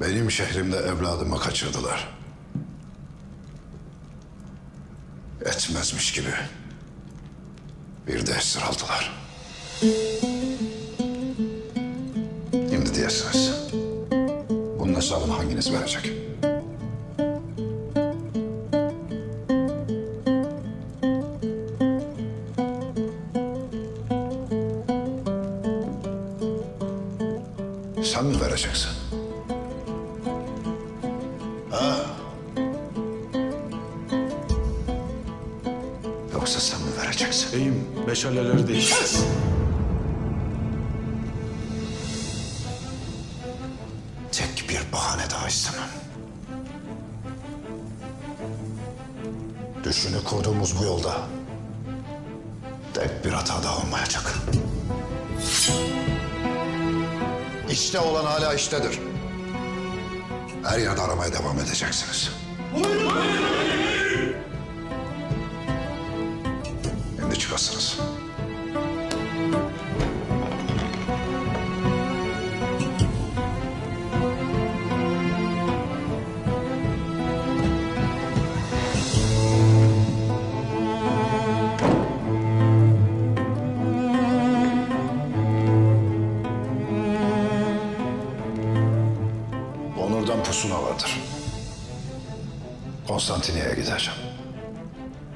Benim şehrimde evladımı kaçırdılar. Etmezmiş gibi. Bir de esir aldılar. Şimdi diyesiniz. Bunun hesabını hanginiz verecek? Sen mi vereceksin? Yoksa sen mi vereceksin? Beyim meşaleleri değil. Tek bir bahane daha istemem. Düşünü kurduğumuz bu yolda tek bir hata daha olmayacak. İşte olan hala iştedir. Her yerde aramaya devam edeceksiniz. Şimdi çıkasınız. Onur'dan pusula vardır. Konstantiniyye'ye gideceğim.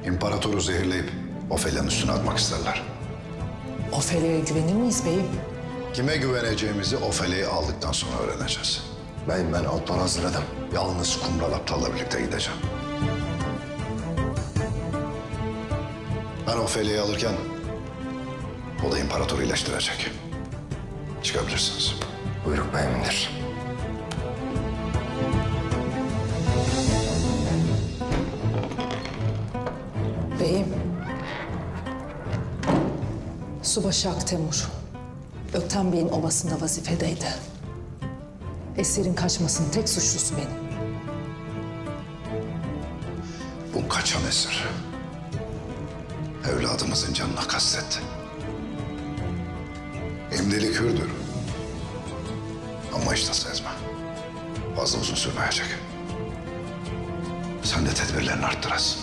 İmparatoru zehirleyip Ofelya'nın üstüne atmak isterler. Ofelia'ya güvenir miyiz beyim? Kime güveneceğimizi Ofelya'yı aldıktan sonra öğreneceğiz. Ben ben altları hazırladım. Yalnız Kumral Aptal'la birlikte gideceğim. Ben Ofelya'yı alırken o da imparatoru iyileştirecek. Çıkabilirsiniz. Buyruk beyimindir. Beyim. Subaşı Aktemur. Ökten Bey'in obasında vazifedeydi. Esirin kaçmasının tek suçlusu benim. Bu kaçan esir. Evladımızın canına kastetti. İmdilik hürdür. Ama işte sezme. Fazla uzun sürmeyecek. Sen de tedbirlerini arttırasın.